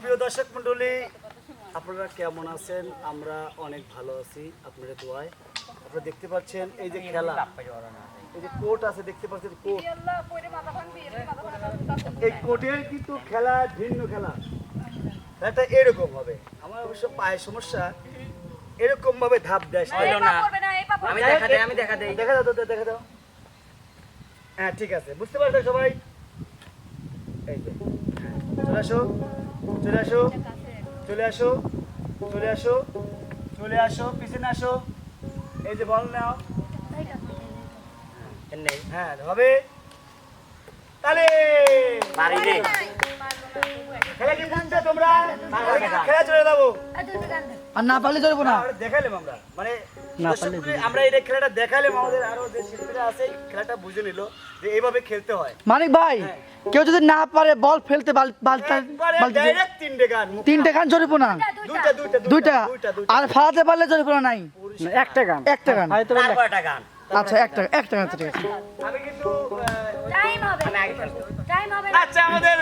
সুপ্রিয় দর্শক মণ্ডলী আপনারা কেমন আছেন? আমরা অনেক ভালো আছি আপনাদের দোয়ায়। আপনারা দেখতে পাচ্ছেন এই যে খেলা। এই যে কোর্ট আছে দেখতে পাচ্ছেন কোর্ট। এই কোর্টের কিন্তু খেলা ভিন্ন খেলা। খেলাটা এরকম হবে। আমার অবশ্য পায়ের সমস্যা। এরকম ভাবে ধাপ দেয় না। আমি দেখা দেই আমি দেখা দেই। দেখা দাও তো, দেখা দাও। হ্যাঁ ঠিক আছে। বুঝতে পারছ সবাই? এই যে চলে আসো চলে আসো চলে আসো চলে আসো চলে আসো পিছনে আসো। এই যে বল নাও। হ্যাঁ হবে। তাহলে খেলা কি বুঝছ তোমরা? খেলা চলে যাব। আর না পারলে চলবো না। দেখাইলাম আমরা। মানে না পারলে আমরা এই খেলাটা দেখাইলাম আমাদের আরও যে শিল্পীরা আছে খেলাটা বুঝে নিল যে এইভাবে খেলতে হয়। মানিক ভাই কেউ যদি না পারে বল ফেলতে তিনটে গান মুখ- তিনটে গান জরিপ না। দুইটা আর ফালাতে পারলে জরিপ নাই। একটা গান। একটা গান। আচ্ছা একটা একটা গান ঠিক আছে। আমি কিন্তু টাইম হবে। আমি আগে ফেলব টাইম হবে। আচ্ছা আমাদের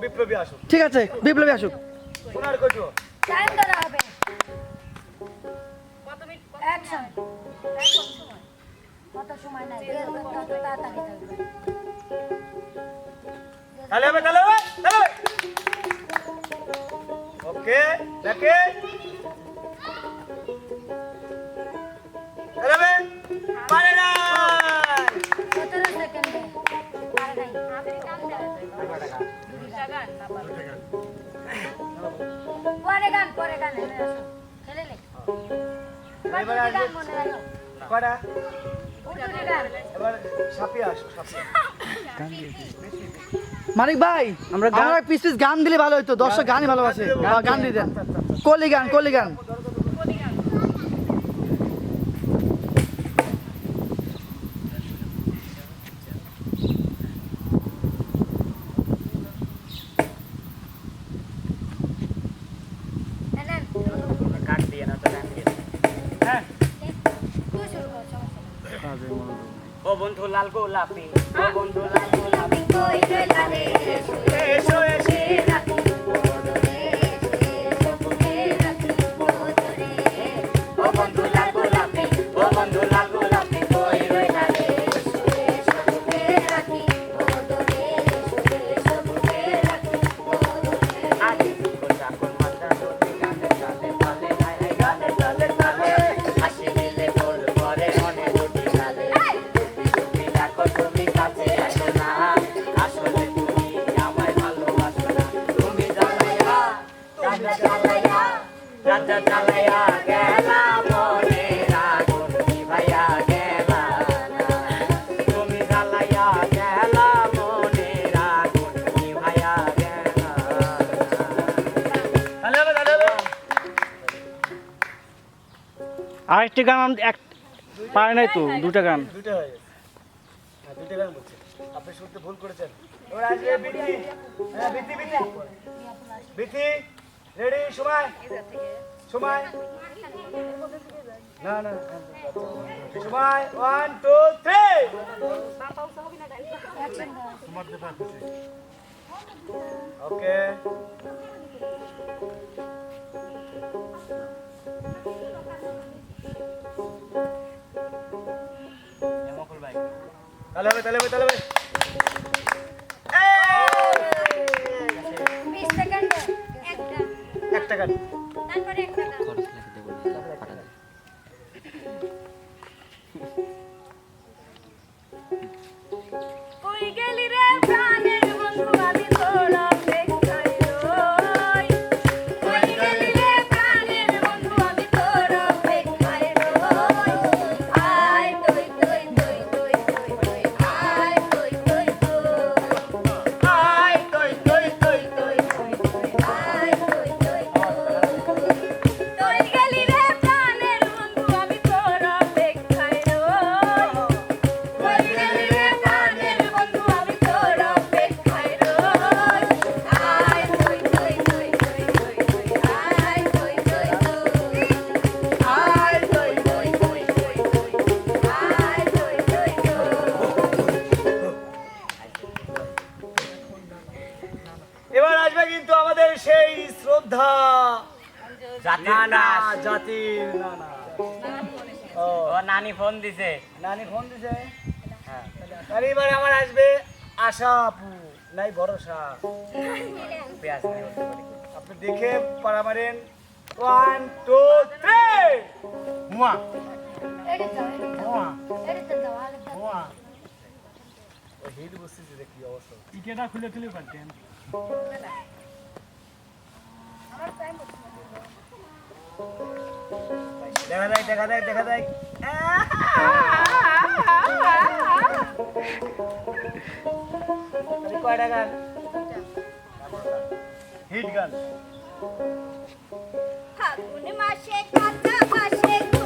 বিপ্লবী আসুক। ঠিক আছে বিপ্লবী আসুক। ওনার কচু। টাইম ধরা হবে অ্যাকশন কত সময়। নাই। যে তাড়াতাড়ি থাকবে। তাহলে হবে তাহলে হবে তাহলে ওকে দেখে। তাহলে পারে না সতেরো সেকেন্ডে। আর নাই। পরে গান পরে গান। এনে আসো। খেলে লে এবার মনে কটা মানিক ভাই আমরা গান পিস পিস গান দিলে ভালো হতো দর্শক গানই ভালোবাসে। গান দিয়ে দেন কলি গান কলি গান এনেন কাট দিয়ে না তো গান দিয়ে হ্যাঁ তুই শুরু কর সমস্যা নেই। ও বন্ধু লাল গোলাপি বন্ধু লাল গোলাপি কই রে এসে। আরেকটি গান এক পারে নাই তো দুটা গান। দুইটা হয়ে আপনি শুনতে ভুল করেছেন। এবার হ্যাঁ রেডি, সময়। না না ওয়ান টু থ্রি ওকে তাহলে হবে তাহলে হবে তাহলে হবে। এই! 20 একটা। একটা তারপরে একটা ফোন দিছে। নানি ফোন দিছে? হ্যাঁ। এবারে আমার আসবে আশা আপু। নাই ভরসা। আপনি দেখে পারা মারেন। ওয়ান টু থ্রি মুয়া। খুলে পারতেন। দেখা যায় দেখা যায় দেখা যায় কয়টা গান হিট গান মাসে কাঁচা মাসে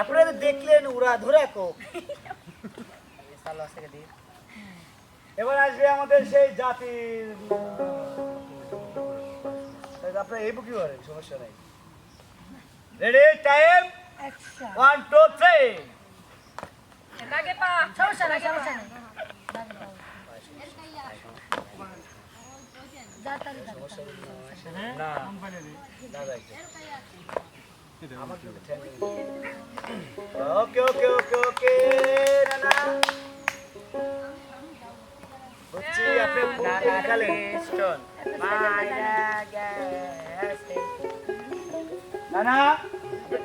আপনারা দেখলেন উড়া ধরা কোক এবার আসবে আমাদের সেই জাতির আপনার এই বুকি করেন সমস্যা নাই। Ready time one two three সমস্যা নাই সমস্যা নাই। না। ওকে ওকে ওকে ওকে নানা হচ্ছে আপনি কোন কালে স্টোন নানা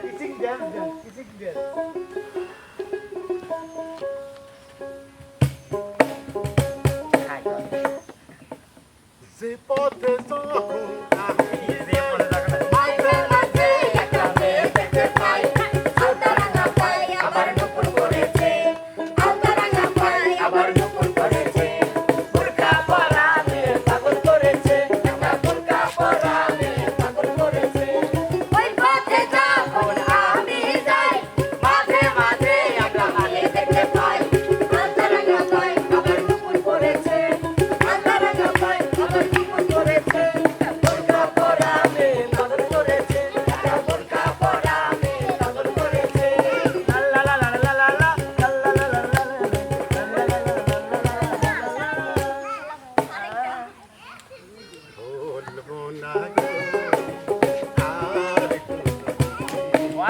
teaching dance dance teaching dance যে পথে যখন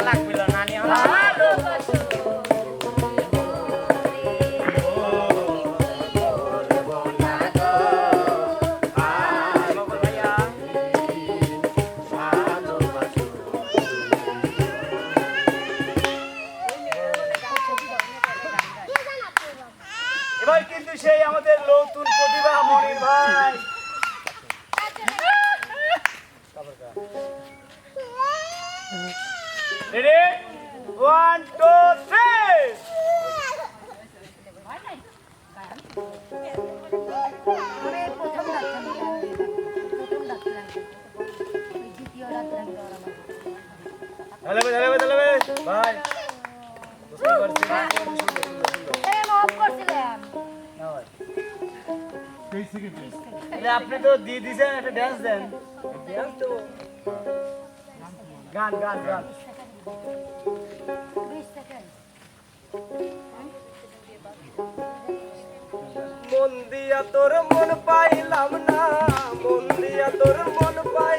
ลักไปแล้วนะเนี่ยลัก আপনি তো দিয়ে দিয়েছেন একটা ড্যান্স দেন গান গান গান। দিয়া তোর মন পাইলাম না মন দিয়া তোর মন পাই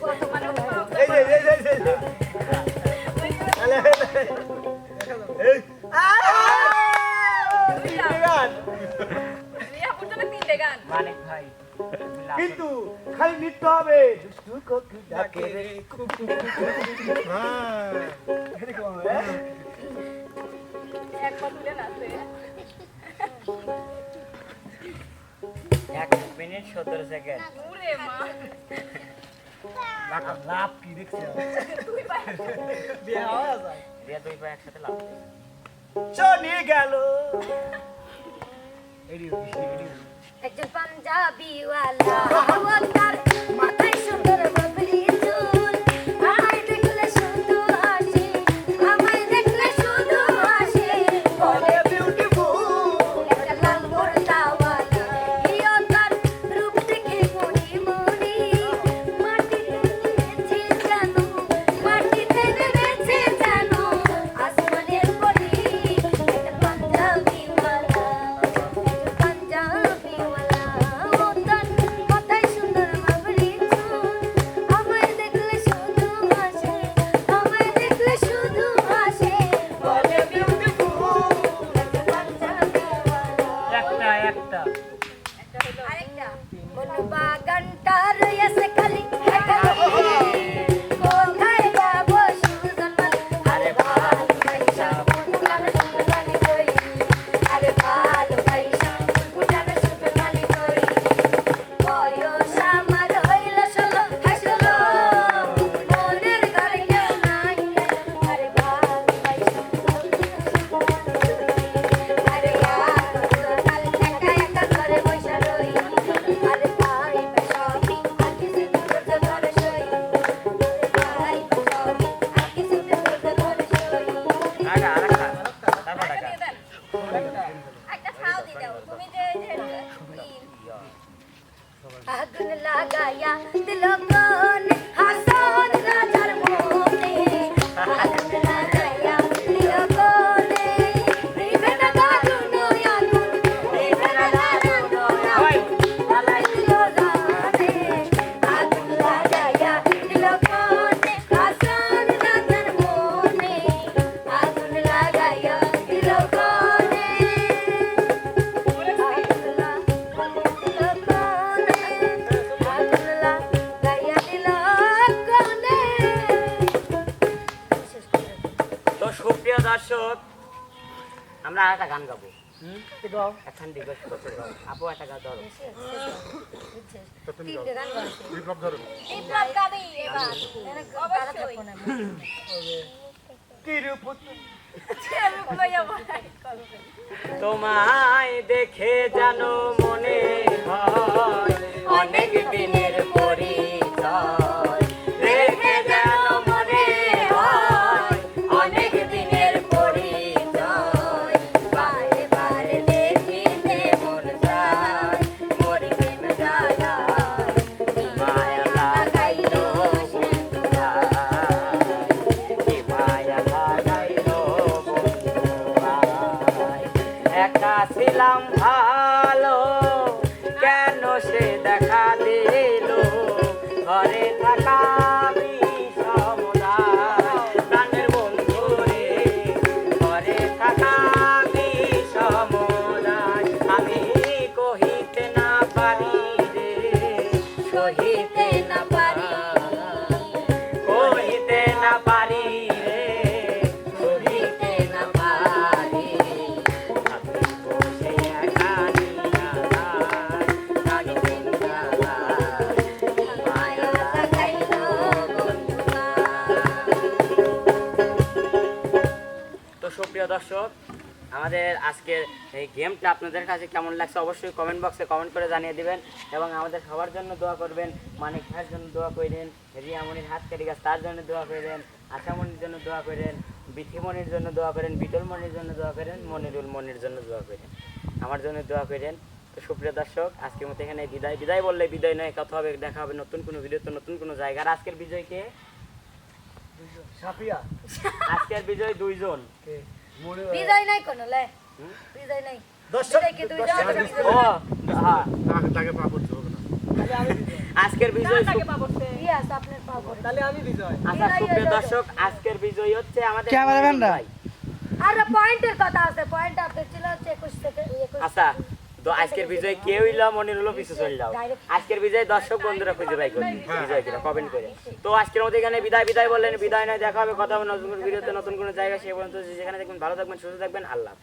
কিন্তু খালি নৃত্য হবে এক মিনিট সতেরো সেকেন্ড লাভ কি দেখছি বিয়ে হবে বিয়ে দুই পা একসাথে লাভ চলে গেল একজন পাঞ্জাবি ওয়ালা তোমায় দেখে জানো মনে হয় অনেক দিন একা ছিলাম ভালো। কেন সে দেখা দিল? ঘরে দর্শক আমাদের আজকের এই গেমটা আপনাদের কাছে কেমন লাগছে অবশ্যই কমেন্ট বক্সে কমেন্ট করে জানিয়ে দিবেন এবং আমাদের সবার জন্য দোয়া করবেন মানিক ভাইয়ের জন্য দোয়া করেন রিয়ামণির হাত কেটে গাছ তার জন্য দোয়া করেন আশামণির জন্য দোয়া করেন বিথিমণির জন্য দোয়া করেন বিটল মনির জন্য দোয়া করেন মনিরুল মনির জন্য দোয়া করেন আমার জন্য দোয়া করেন তো সুপ্রিয় দর্শক আজকের মতো এখানে বিদায়। বিদায় বললে বিদায় নয় কথা হবে দেখা হবে নতুন কোনো ভিডিওতে নতুন কোনো জায়গা আর আজকের বিজয়কে সাফিয়া। আজকের বিজয় দুইজন। কে? বিজয় নাই কোনো লে। বিজয় নাই। দর্শক কি দুইজন আছে? ও হ্যাঁ। তাকে পা পড়তে হবে না। তাহলে আমি বিজয় আজকের বিজয় সু- কি আছে আপনার পাও করে তাহলে আমি বিজয়। আচ্ছা সুপ্রিয় দর্শক আজকের বিজয় হচ্ছে আমাদের ক্যামেরাম্যানরা? ভাই। আর পয়েন্টের কথা আছে পয়েন্ট আপনার ছিল হচ্ছে একুশ থেকে একুশ আচ্ছা তো আজকের বিজয় কেউ ইলা মনে হলো পিছু চলে যাও। আজকের বিজয় দর্শক বন্ধুরা খুঁজে পাই করি বিজয় কিনা কমেন্ট করে। তো আজকের মধ্যে এখানে বিদায় বিদায় বললেন, বিদায় নয়, দেখা হবে কথা হবে নতুন ভিডিওতে, নতুন কোনো জায়গা সে পর্যন্ত যেখানে দেখবেন ভালো থাকবেন, সুস্থ থাকবেন, আল্লাহ।